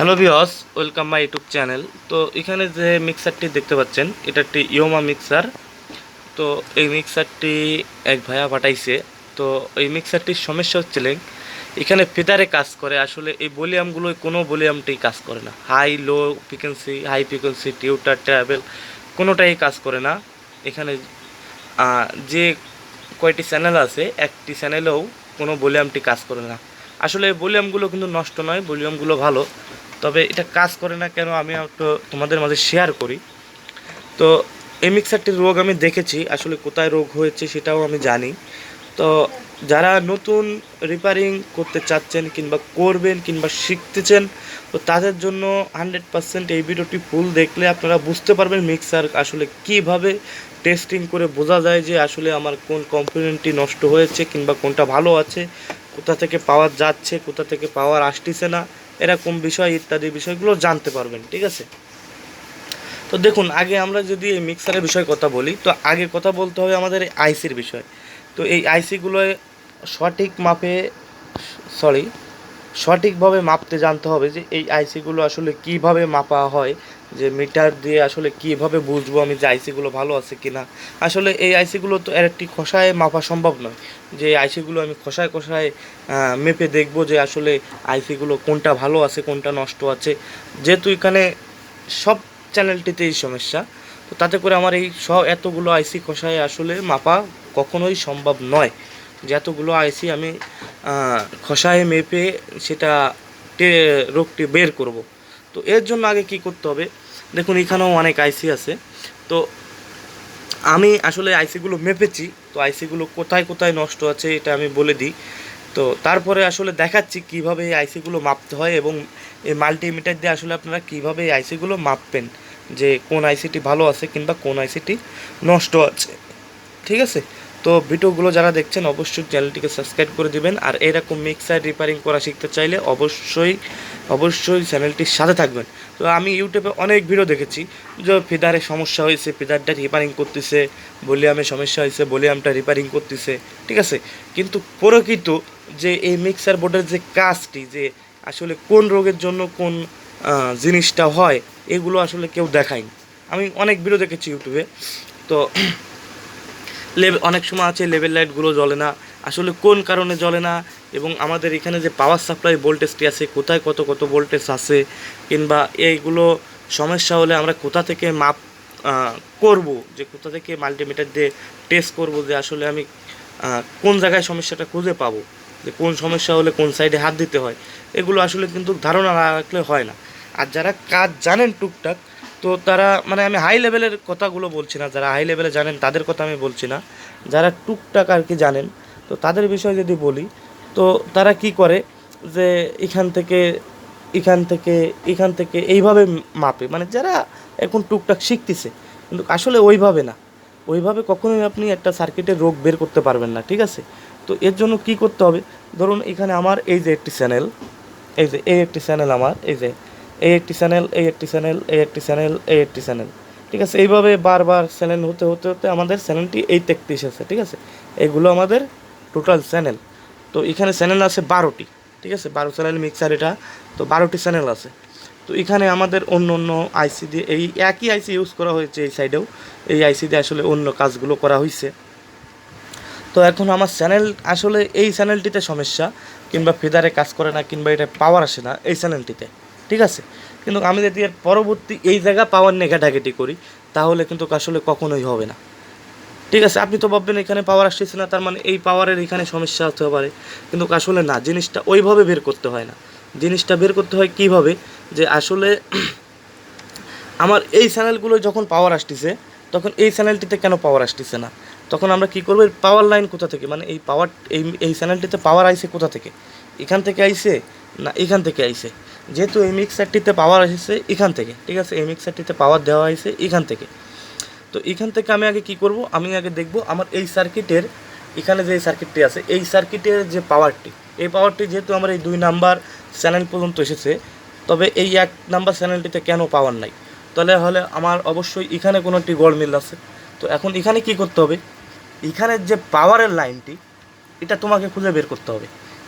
Hello বিয়স welcome my YouTube channel তো এখানে যে মিক্সারটি দেখতে পাচ্ছেন, এটা একটি ইয়োমা মিক্সার তো এই মিক্সারটি এক ভাইয়া পাঠাইছে। তো এই মিক্সারটির সমস্যা হচ্ছিল এখানে ফেদারে কাজ করে। আসলে এই ভলিউমগুলোয় কোনো ভলিউমটাই কাজ করে না। High low frequency high frequency tweeter treble কোনোটাই কাজ করে না। এখানে যে কয়টি চ্যানেল আছে, একটি চ্যানেলেও কোনো ভলিউমটি কাজ করে না। আসলে ভলিউমগুলো কিন্তু নষ্ট নয় ভলিউমগুলো ভালো। তবে এটা কাজ করে না কেন আমি একটু তোমাদের মাঝে শেয়ার করি। তো এই মিক্সারটির রোগ আমি দেখেছি, আসলে কোথায় রোগ হয়েছে সেটাও আমি জানি। তো যারা নতুন রিপেয়ারিং করতে চাচ্ছেন কিংবা করবেন কিংবা শিখতেছেন, তো তাদের জন্য হান্ড্রেড পার্সেন্ট এই ভিডিওটি ফুল দেখলে আপনারা বুঝতে পারবেন মিক্সার আসলে কীভাবে টেস্টিং করে বোঝা যায় যে আসলে আমার কোন কম্পোনেন্টটি নষ্ট হয়েছে কিংবা কোনটা ভালো আছে, কোথা থেকে পাওয়ার যাচ্ছে, কোথা থেকে পাওয়ার আসতেছে না। এরকম বিষয়, ইত্যাদি বিষয়গুলো জানতে পারবেন, ঠিক আছে? তো দেখুন, আগে আমরা যদি এই মিক্সারের বিষয়ে কথা বলি, তো আগে কথা বলতে হবে আমাদের এই আইসির বিষয়। তো এই আইসিগুলো সঠিক মাপে সরি সঠিকভাবে মাপতে জানতে হবে যে এই আইসিগুলো আসলে কীভাবে মাপা হয় যে মিটার দিয়ে আসলে কীভাবে বুঝব আমি যে আইসিগুলো ভালো আছে কিনা? আসলে এই আইসিগুলো তো এর একটি খসায় মাপা সম্ভব নয়। যে আইসিগুলো আমি খসায় খসায় মেপে দেখব যে আসলে আইসিগুলো কোনটা ভালো আছে, কোনটা নষ্ট আছে। যেহেতু এখানে সব চ্যানেলটিতেই সমস্যা, তো তাতে করে আমার এই সব এতগুলো আইসি খসায় আসলে মাপা কখনোই সম্ভব নয়। যে এতগুলো আইসি আমি খসায় মেপে সেটা রোগটি বের করব। তো এর জন্য আগে কি করতে হবে? দেখুন, এখানেও অনেক আইসি আছে। তো আমি আসলে আইসিগুলো মেপেছি। তো আইসিগুলো কোথায় কোথায় নষ্ট আছে এটা আমি বলে দিই। তো তারপরে আসলে দেখাচ্ছি কীভাবে এই আইসিগুলো মাপতে হয় এবং এই মাল্টিমিটার দিয়ে আসলে আপনারা কীভাবে এই আইসিগুলো মাপবেন। যে কোন আইসিটি ভালো আছে কিংবা কোন আইসিটি নষ্ট আছে। ঠিক আছে? তো ভিডিওগুলো যারা দেখছেন, অবশ্যই চ্যানেলটিকে সাবস্ক্রাইব করে দিবেন। আর এরকম মিক্সার রিপেয়ারিং করা শিখতে চাইলে অবশ্যই অবশ্যই চ্যানেলটির সাথে থাকবেন। তো আমি ইউটিউবে অনেক ভিডিও দেখেছি, যে ফিদারে সমস্যা হয়েছে, ফিদারটা রিপেয়ারিং করতেছে ভলিউমে সমস্যা হয়েছে ভলিউমটা রিপেয়ারিং করতেছে, ঠিক আছে? কিন্তু প্রকৃত যে এই মিক্সার বোর্ডের যে কাজটি, যে আসলে কোন রোগের জন্য কোন জিনিসটা হয়, এগুলো আসলে কেউ দেখায়নি। আমি অনেক ভিডিও দেখেছি ইউটিউবে। তো অনেক সময় আছে লেভেল লাইটগুলো জ্বলে না। আসলে কোন কারণে জ্বলে না? এবং আমাদের এখানে যে পাওয়ার সাপ্লাই ভোল্টেজটি আছে, কোথায় কত কত ভোল্টেজ আছে? কিংবা এইগুলো সমস্যা হলে আমরা কোথা থেকে মাপ করব? যে কোথা থেকে মাল্টিমিটার দিয়ে টেস্ট করব যে আসলে আমি কোন জায়গায় সমস্যাটা খুঁজে পাবো? যে কোন সমস্যা হলে কোন সাইডে হাত দিতে হয়? এগুলো আসলে কিন্তু ধারণা না রাখলে হয় না। আর যারা কাজ জানেন টুকটাক তো তারা মানে আমি হাই লেভেলের কথাগুলো বলছি না, যারা হাই লেভেলে জানেন তাদের কথা আমি বলছি না। যারা টুকটাক আর কি জানেন, তো তাদের বিষয়ে যদি বলি, তো তারা কি করে যে এখান থেকে এখান থেকে এখান থেকে এইভাবে মাপে। মানে যারা এখন টুকটাক শিখতেছে, কিন্তু আসলে ওইভাবে না। ওইভাবে কখনোই আপনি একটা সার্কিটের রোগ বের করতে পারবেন না, ঠিক আছে? তো এর জন্য কি করতে হবে? ধরুন এখানে আমার এই যে একটি চ্যানেল এই যে এই একটি চ্যানেল আমার, এই যে এই একটি চ্যানেল এই একটি চ্যানেল এই একটি চ্যানেল এই একটি চ্যানেল ঠিক আছে? এইভাবে বারবার চ্যানেল হতে হতে হতে আমাদের চ্যানেলটি এই দেখতে এসেছে, ঠিক আছে? এগুলো আমাদের টোটাল চ্যানেল তো এখানে চ্যানেল আছে বারোটি, ঠিক আছে? বারো চ্যানেল মিক্সার এটা, তো বারোটি চ্যানেল আছে। তো এখানে আমাদের অন্য অন্য আইসি দিয়ে, এই একই আইসি ইউজ করা হয়েছে এই সাইডেও এই আইসি দিয়ে আসলে অন্য কাজগুলো করা হয়েছে তো এখন আমার চ্যানেল আসলে এই চ্যানেলটিতে সমস্যা, কিংবা ফেদারে কাজ করে না, কিংবা এটা পাওয়ার আসে না, এই চ্যানেলটিতে ঠিক আছে? কিন্তু আমি যদি এর পরবর্তী এই জায়গা পাওয়ার নিয়ে ঘাটাঘাটি করি, তাহলে কিন্তু আসলে কখনোই হবে না। ঠিক আছে? আপনি তো ভাববেন এখানে পাওয়ার আসতেছে না, তার মানে এই পাওয়ারের এখানে সমস্যা হতে পারে। কিন্তু আসলে না, জিনিসটা ওইভাবে বের করতে হয় না। জিনিসটা বের করতে হয় কীভাবে? যে আসলে আমার এই চ্যানেলগুলো যখন পাওয়ার আসতেছে, তখন এই চ্যানেলটিতে কেন পাওয়ার আসতেছে না? তখন আমরা কি করব? পাওয়ার লাইন কোথা থেকে? মানে এই পাওয়ার এই এই চ্যানেলটিতে পাওয়ার আইছে কোথা থেকে? এখান থেকে আইছে না এখান থেকে আইছে? যেহেতু এই মিক্সারটিতে পাওয়ার এসেছে এখান থেকে, ঠিক আছে? এই মিক্সারটিতে পাওয়ার দেওয়া হয়েছে এখান থেকে। তো এখান থেকে আমি আগে কি করব? আমি আগে দেখব আমার এই সার্কিটের এখানে যে সার্কিটটি আছে, এই সার্কিটের যে পাওয়ারটি এই পাওয়ারটি যেহেতু আমার এই দুই নাম্বার চ্যানেল পর্যন্ত এসেছে, তবে এই এক নাম্বার চ্যানেলটিতে কেন পাওয়ার নাই? তাহলে হলে আমার অবশ্যই এখানে কোনো একটি গড়মিল আছে। তো এখন এখানে কি করতে হবে? এখানের যে পাওয়ারের লাইনটি এটা তোমাকে খুঁজে বের করতে হবে।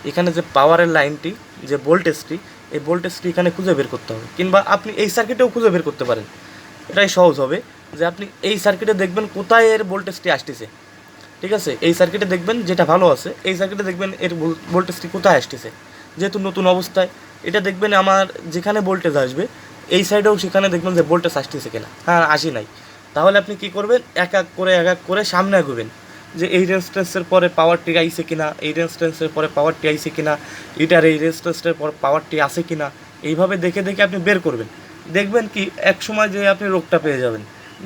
এখানে যে পাওয়ারের লাইনটি যে ভোল্টেজটি এই ভোল্টেজটি এখানে খুঁজে বের করতে হবে। কিংবা আপনি এই সার্কিটেও খুঁজে বের করতে পারেন। এটাই সহজ হবে যে আপনি এই সার্কিটে দেখবেন কোথায় এর ভোল্টেজটি আসতেছে। ঠিক আছে? এই সার্কিটে দেখবেন যেটা ভালো আছে, এই সার্কিটে দেখবেন এর ভোল- ভোল্টেজটি কোথায় আসতেছে। যেহেতু নতুন অবস্থায়, এটা দেখবেন আমার যেখানে ভোল্টেজ আসবে, এই সাইডেও সেখানে দেখবেন যে ভোল্টেজ আসতেছে কিনা। হ্যাঁ আসি নাই। তাহলে আপনি কি করবেন? এক এক করে, এক এক করে সামনে এগোবেন যে এই রেজিস্ট্যান্সের পরে পাওয়ারটি আইছে কিনা, এই রেজিস্ট্যান্সের পরে পাওয়ারটি আইছে কিনা, এটার এই রেজিস্ট্যান্সের পর পাওয়ারটি আছে কিনা, এইভাবে দেখে দেখে আপনি বের করবেন। দেখবেন কি, এক সময় যে আপনি রোগটা পেয়ে যাবেন।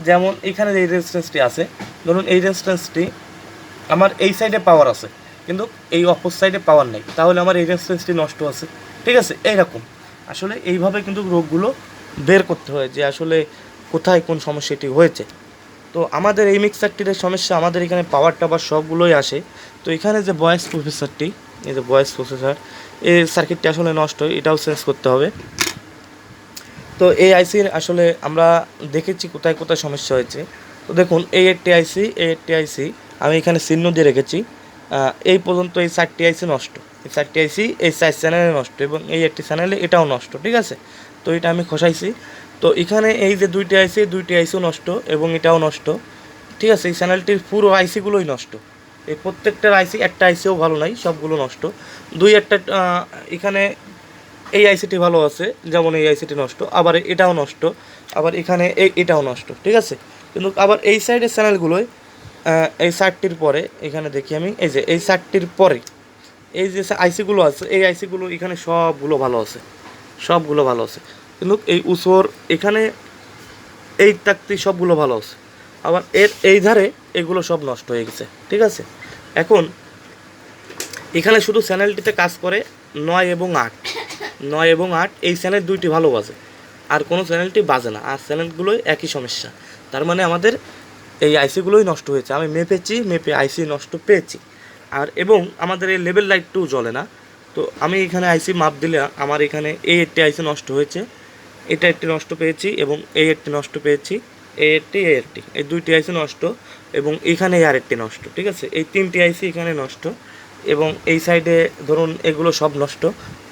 যেমন এখানে এই রেজিস্ট্যান্সটি আছে, ধরুন এই রেজিস্ট্যান্সটি আমার এই সাইডে পাওয়ার আছে, কিন্তু এই অপর সাইডে পাওয়ার নেই, তাহলে আমার এই রেজিস্ট্যান্সটি নষ্ট আছে। ঠিক আছে, এইরকম। আসলে এইভাবে কিন্তু রোগগুলো বের করতে হয় যে আসলে কোথায় কোন সমস্যাটি হয়েছে। তো আমাদের এই মিক্সারটির সমস্যা, আমাদের এখানে পাওয়ার টাওয়ার সবগুলোই আসে। তো এখানে যে ভয়েস প্রসেসরটি এই যে ভয়েস প্রসেসর এই সার্কিটটি আসলে নষ্ট, এটাও চেঞ্জ করতে হবে। তো এই আইসির আসলে আমরা দেখেছি কোথায় কোথায় সমস্যা হয়েছে। তো দেখুন এই একটি আইসি এই একটি আইসি আমি এখানে চিহ্ন দিয়ে রেখেছি। এই পর্যন্ত এই চারটি আইসি নষ্ট। এই চারটি আইসি এই চার চ্যানেলে নষ্ট এবং এই একটি চ্যানেলে এটাও নষ্ট, ঠিক আছে? তো এটা আমি খসাইছি। তো এখানে এই যে দুইটি আইসি, দুইটি আইসিও নষ্ট এবং এটাও নষ্ট। ঠিক আছে, এই চ্যানেলটির পুরো আইসিগুলোই নষ্ট। এই প্রত্যেকটার আইসি, একটা আইসিও ভালো নাই, সবগুলো নষ্ট। দুই একটা এখানে এই আইসিটি ভালো আছে, যেমন এই আইসিটি নষ্ট, আবার এটাও নষ্ট, আবার এখানে এই এটাও নষ্ট, ঠিক আছে? কিন্তু আবার এই সাইডের চ্যানেলগুলোয় এই সাইডটির পরে, এখানে দেখি আমি, এই যে, এই সাইডটির পরে, এই যে আইসিগুলো আছে, এই আইসিগুলো এখানে সবগুলো ভালো আছে, সবগুলো ভালো আছে। কিন্তু এই উসর এখানে এই তাকতি সবগুলো ভালো আছে। আবার এর এই ধারে এগুলো সব নষ্ট হয়ে গেছে, ঠিক আছে? এখন এখানে শুধু চ্যানেলটিতে কাজ করে নয় এবং আট। নয় এবং আট, এই চ্যানেল দুইটি ভালো বাজে। আর কোনো চ্যানেলটি বাজে না। আর চ্যানেলগুলোই একই সমস্যা। তার মানে আমাদের এই আইসিগুলোই নষ্ট হয়েছে। আমি মেপেছি, মেপে আইসি নষ্ট পেয়েছি। আর এবং আমাদের এই লেভেল লাইটটিও জ্বলে না। তো আমি এখানে আইসি মাপ দিলে আমার এখানে এই একটি আইসি নষ্ট হয়েছে। এটা একটি নষ্ট পেয়েছি এবং এই একটি নষ্ট পেয়েছি, এই একটি এই একটি। এই দুইটি আইসি নষ্ট এবং এখানে আর একটি নষ্ট, ঠিক আছে? এই তিনটি আইসি এখানে নষ্ট এবং এই সাইডে ধরুন এগুলো সব নষ্ট।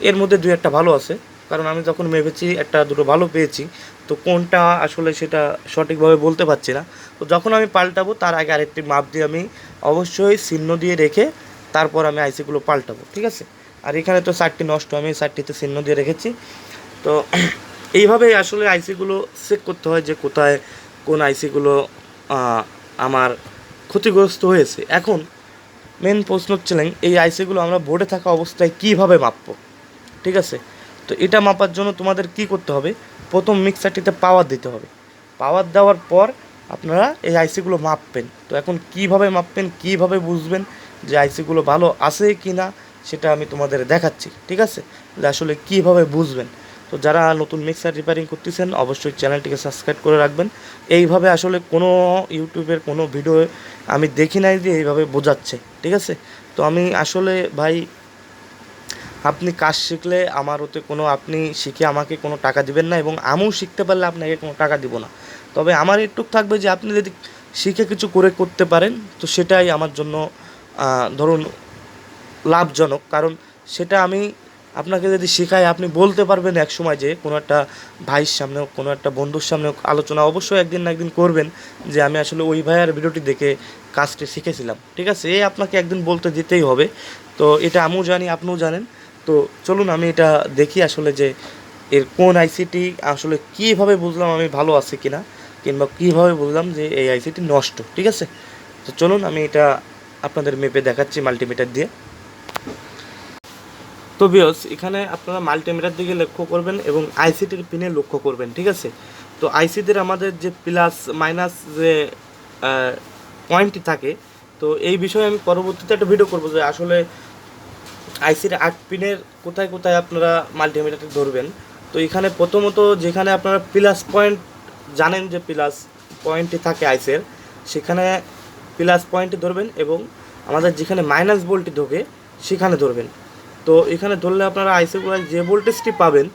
এর মধ্যে দুই একটা ভালো আছে, কারণ আমি যখন মেপেছি একটা দুটো ভালো পেয়েছি, তো কোনটা আসলে সেটা সঠিকভাবে বলতে পারছি না। তো যখন আমি পাল্টাবো, তার আগে আরেকটি মাপ দিয়ে আমি অবশ্যই চিহ্ন দিয়ে রেখে তারপর আমি আইসিগুলো পাল্টাবো, ঠিক আছে? আর এখানে তো চারটি নষ্ট, আমি চারটিতে চিহ্ন দিয়ে রেখেছি। তো এইভাবেই আসলে আইসিগুলো চেক করতে হয় যে কোথায় কোন আইসিগুলো আমার ক্ষতিগ্রস্ত হয়েছে। এখন মেন প্রশ্ন হচ্ছিলেন এই আইসিগুলো আমরা বোর্ডে থাকা অবস্থায় কীভাবে মাপবো? ঠিক আছে? তো এটা মাপার জন্য তোমাদের কি করতে হবে? প্রথম মিক্সারটিতে পাওয়ার দিতে হবে। পাওয়ার দেওয়ার পর আপনারা এই আইসিগুলো মাপবেন। তো এখন কীভাবে মাপবেন, কীভাবে বুঝবেন যে আইসিগুলো ভালো আছে কি না সেটা আমি তোমাদের দেখাচ্ছি। ঠিক আছে? আসলে কীভাবে বুঝবেন। তো যারা নতুন মিক্সার রিপেয়ারিং করতেছেন, অবশ্যই চ্যানেলটিকে সাবস্ক্রাইব করে রাখবেন। এইভাবে আসলে কোনো ইউটিউবের কোনো ভিডিও আমি দেখি নাই যে এইভাবে বোঝাচ্ছে, ঠিক আছে? তো আমি আসলে ভাই, আপনি কাজ শিখলে আমার ওতে কোনো, আপনি শিখে আমাকে কোনো টাকা দিবেন না এবং আমিও শিখতে পারলে আপনাকে কোনো টাকা দিব না। তবে আমার একটু থাকবে যে আপনি যদি শিখে কিছু করে করতে পারেন, তো সেটাই আমার জন্য ধরুন, লাভজনক। কারণ সেটা আমি আপনাকে যদি শেখাই আপনি বলতে পারবেন এক সময় যে কোনো একটা ভাইয়ের সামনে হোক, কোনো একটা বন্ধুর সামনে হোক, আলোচনা অবশ্যই একদিন না একদিন করবেন যে আমি আসলে ওই ভাইয়ের ভিডিওটি দেখে কাজটি শিখেছিলাম। ঠিক আছে? এ আপনাকে একদিন বলতে দিতেই হবে। তো এটা আমিও জানি আপনিও জানেন। তো চলুন আমি এটা দেখি আসলে যে এর কোন আইসিটি আসলে কীভাবে বুঝলাম আমি ভালো আছি কিনা কিংবা কীভাবে বুঝলাম যে এই আইসিটি নষ্ট। ঠিক আছে? তো চলুন আমি এটা আপনাদের মেপে দেখাচ্ছি মাল্টিমিটার দিয়ে। তো বিয়স এখানে আপনারা মাল্টিমিটার দিকে লক্ষ্য করবেন এবং আইসিটির পিনে লক্ষ্য করবেন, ঠিক আছে? তো আইসিটির আমাদের যে প্লাস মাইনাস যে পয়েন্টটি থাকে, তো এই বিষয়ে আমি পরবর্তীতে একটা ভিডিও করব যে আসলে আইসির আট পিনের কোথায় কোথায় আপনারা মাল্টিমিটারটি ধরবেন। তো এখানে প্রথমত যেখানে আপনারা প্লাস পয়েন্ট জানেন যে প্লাস পয়েন্টটি থাকে আইসের সেখানে প্লাস পয়েন্টটি ধরবেন এবং আমাদের যেখানে মাইনাস বলটি ঢোকে, সেখানে ধরবেন। তো এখানে ধরলে আপনারা আইসিগুলো যে ভোল্টেজটি পাবেন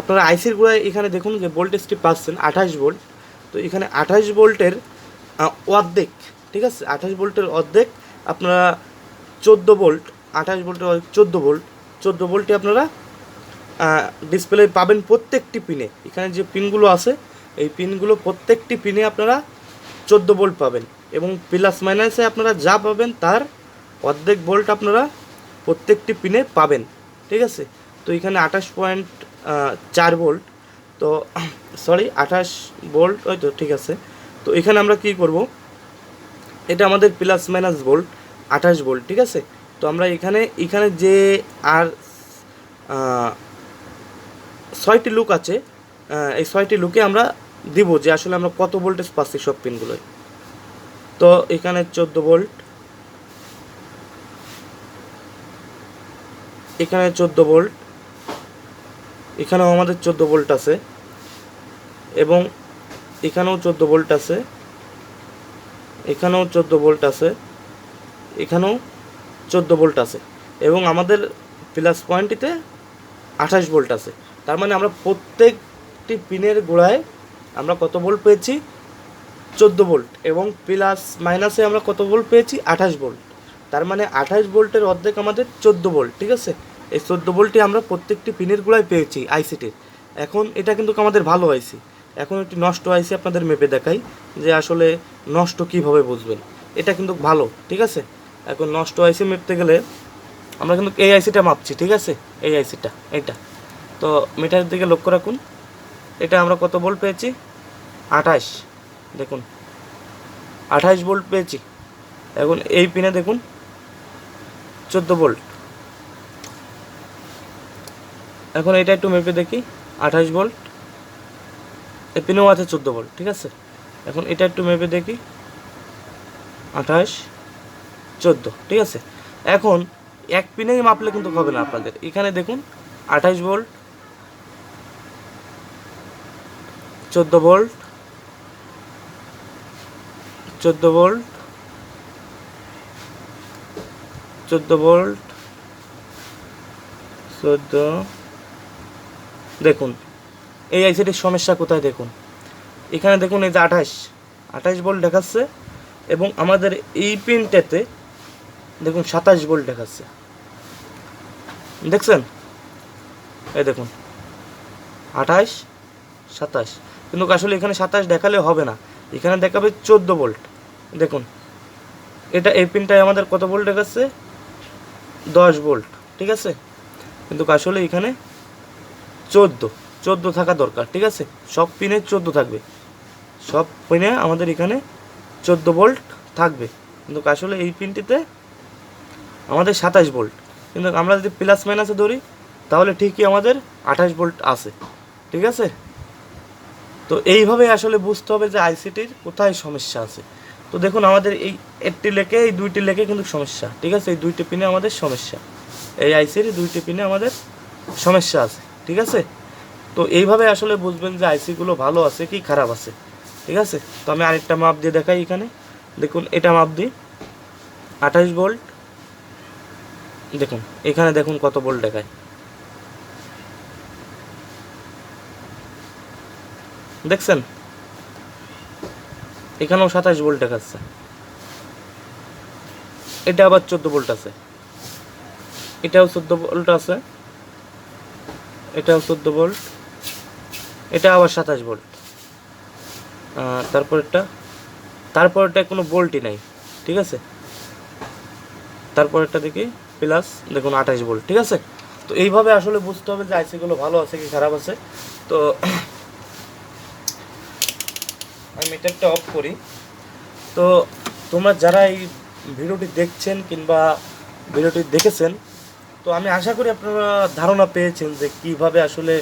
আপনারা আইসির গুঁড়ায় এখানে দেখুন যে ভোল্টেজটি পাচ্ছেন আঠাশ ভোল্ট। তো এখানে আঠাশ ভোল্টের অর্ধেক, ঠিক আছে? আঠাশ ভোল্টের অর্ধেক আপনারা চোদ্দ ভোল্ট, আঠাশ ভোল্টের চোদ্দ ভোল্ট, চোদ্দ ভোল্টে আপনারা ডিসপ্লে পাবেন প্রত্যেকটি পিনে এখানে যে পিনগুলো আছে, এই পিনগুলো প্রত্যেকটি পিনে আপনারা চোদ্দ ভোল্ট পাবেন। এবং প্লাস মাইনাসে আপনারা যা পাবেন তার অর্ধেক ভোল্ট আপনারা প্রত্যেকটি পিনে পাবেন, ঠিক আছে? তো এখানে আঠাশ পয়েন্ট চার ভোল্ট তো সরি আঠাশ ভোল্ট ওই তো ঠিক আছে। তো এখানে আমরা কি করব? এটা আমাদের প্লাস মাইনাস ভোল্ট আঠাশ ভোল্ট ঠিক আছে? তো আমরা এখানে এখানে যে আর ছয়টি লুক আছে এই ছয়টি লুকে আমরা দিব যে আসলে আমরা কত ভোল্টেজ পাচ্ছি সব পিনগুলোয় তো এখানে চোদ্দ ভোল্ট। এখানে চোদ্দ ভোল্ট। এখানেও আমাদের চোদ্দ ভোল্ট আছে। এবং এখানেও চোদ্দ ভোল্ট আছে। এখানেও চোদ্দ ভোল্ট আছে। এখানেও চোদ্দ ভোল্ট আছে। এবং আমাদের প্লাস পয়েন্টটিতে আঠাশ ভোল্ট আছে। তার মানে আমরা প্রত্যেকটি পিনের গোড়ায় আমরা কত ভোল্ট পেয়েছি? চোদ্দ ভোল্ট এবং প্লাস মাইনাসে আমরা কত ভোল্ট পেয়েছি? আঠাশ ভোল্ট। তার মানে আঠাশ ভোল্টের অর্ধেক আমাদের চোদ্দ ভোল্ট, ঠিক আছে? এই চোদ্দ ভোল্টই আমরা প্রত্যেকটি পিনের গোড়ায় পেয়েছি আইসিটির এখন এটা কিন্তু আমাদের ভালো আইসি এখন একটি নষ্ট আইসি আপনাদের মেপে দেখাই যে আসলে নষ্ট কীভাবে বুঝবেন। এটা কিন্তু ভালো, ঠিক আছে? এখন নষ্ট আইসি মেপতে গেলে আমরা কিন্তু এই আইসিটা মাপছি, ঠিক আছে? এই আইসিটা এইটা। তো মিটারের দিকে লক্ষ্য রাখুন। এটা আমরা কত ভোল্ট পেয়েছি? আঠাশ। দেখুন, আঠাশ ভোল্ট পেয়েছি। এখন এই পিনে দেখুন, চোদ্দ ভোল্ট এখন এটা একটু মেপে দেখি, আঠাশ ভোল্ট এই পিনেও আছে চোদ্দ ভোল্ট ঠিক আছে? এখন এটা একটু মেপে দেখি, আঠাশ, চোদ্দ, ঠিক আছে? এখন এক পিনেই মাপলে কিন্তু হবে না আপনাদের। এখানে দেখুন, আঠাশ ভোল্ট চোদ্দ ভোল্ট চোদ্দ ভোল্ট চোদ্দ ভোল্ট, চোদ্দ, দেখুন, এই আইসিটির সমস্যা কোথায় দেখুন? এখানে দেখুন এই যে আঠাশ আঠাশ ভোল্ট দেখাচ্ছে এবং আমাদের এই পিনটাতে দেখুন সাতাশ ভোল্ট দেখাচ্ছে। দেখছেন? এই দেখুন, আঠাশ, সাতাশ, কিন্তু আসলে এখানে সাতাশ দেখালে হবে না, এখানে দেখাবে চোদ্দ ভোল্ট। দেখুন, এটা এই পিনটায় আমাদের কত ভোল্ট দেখাচ্ছে? দশ ভোল্ট, ঠিক আছে? কিন্তু আসলে এখানে চোদ্দ চোদ্দ থাকা দরকার, ঠিক আছে? সব পিনে চোদ্দ থাকবে। সব পিনে আমাদের এখানে চোদ্দ ভোল্ট থাকবে। কিন্তু আসলে এই পিনটিতে আমাদের সাতাশ ভোল্ট। কিন্তু আমরা যদি প্লাস মাইনাসে ধরি, তাহলে ঠিকই আমাদের আঠাশ ভোল্ট আছে, ঠিক আছে? তো এইভাবে আসলে বুঝতে হবে যে আইসিটির কোথায় সমস্যা আছে। তো দেখুন, আমাদের এই একটি লেকে, এই দুইটি লেকে কিন্তু সমস্যা, ঠিক আছে? এই দুইটি পিনে আমাদের সমস্যা। এই আইসির দুইটি পিনে আমাদের সমস্যা আছে, ঠিক আছে? তো এইভাবে আসলে বুঝবেন যে আইসিগুলো ভালো আছে কি খারাপ আছে, ঠিক আছে? তো আমি আরেকটা মাপ দিয়ে দেখাই এখানে। দেখুন, এটা মাপ দিই আঠাশ ভোল্ট দেখুন, এখানে দেখুন কত ভোল্ট দেখায়। দেখছেন? এখানেও সাতাশ ভোল্ট দেখাচ্ছে। এটা আবার চোদ্দ ভোল্ট আছে। এটাও চোদ্দ ভোল্ট আছে। এটাও চোদ্দ ভোল্ট। এটা আবার সাতাশ ভোল্ট। তারপরেরটা তারপরেরটা কোনো ভোল্টই নাই, ঠিক আছে? তারপরেরটা দেখি প্লাস দেখুন আঠাশ ভোল্ট, ঠিক আছে? তো এইভাবে আসলে বুঝতে হবে যে আইসিগুলো ভালো আছে কি খারাপ আছে। তো মিটারটা অফ করি। তো তোমরা যারা এই ভিডিওটি দেখছেন কিংবা ভিডিওটি দেখেছেন, তো আমি আশা করি আপনারা ধারণা পেয়েছেন যে কীভাবে আসলে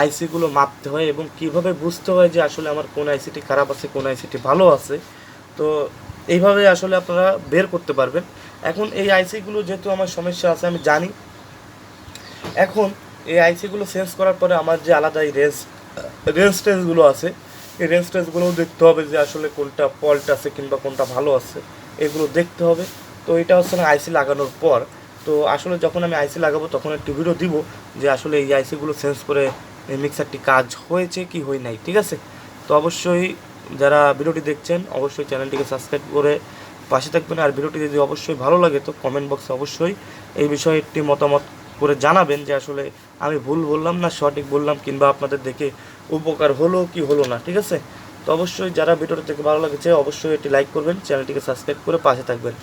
আইসিগুলো মাপতে হয় এবং কীভাবে বুঝতে হয় যে আসলে আমার কোন আইসিটি খারাপ আছে, কোন আইসিটি ভালো আছে। তো এইভাবে আসলে আপনারা বের করতে পারবেন। এখন এই আইসিগুলো যেহেতু আমার সমস্যা আছে, আমি জানি। এখন এই আইসিগুলো চেঞ্জ করার পরে আমার যে আলাদা এই রেঞ্জ রেঞ্জ টেন্সগুলো আছে এই রেঞ্জ টেন্সগুলোও দেখতে হবে যে আসলে কোনটা ফল্ট আছে কিংবা কোনটা ভালো আছে। এগুলো দেখতে হবে। তো এটা হচ্ছে না আইসি লাগানোর পর। তো আসলে যখন আমি আইসি লাগাবো তখন একটি ভিডিও দিব যে আসলে এই আইসিগুলো চেঞ্জ করে এই মিক্সারটি কাজ হয়েছে কি হয় নাই, ঠিক আছে? তো অবশ্যই যারা ভিডিওটি দেখছেন, অবশ্যই চ্যানেলটিকে সাবস্ক্রাইব করে পাশে থাকবেন। আর ভিডিওটি যদি অবশ্যই ভালো লাগে তো কমেন্ট বক্সে অবশ্যই এই বিষয়ে একটি মতামত করে জানাবেন যে আসলে আমি ভুল বললাম না, সঠিক বললাম কিংবা আপনাদের দেখে উপকার হলো কি হলো না, ঠিক আছে? তো অবশ্যই যারা ভিডিওটা দেখে ভালো লাগছে, অবশ্যই এটি লাইক করবেন, চ্যানেলটিকে সাবস্ক্রাইব করে পাশে থাকবেন।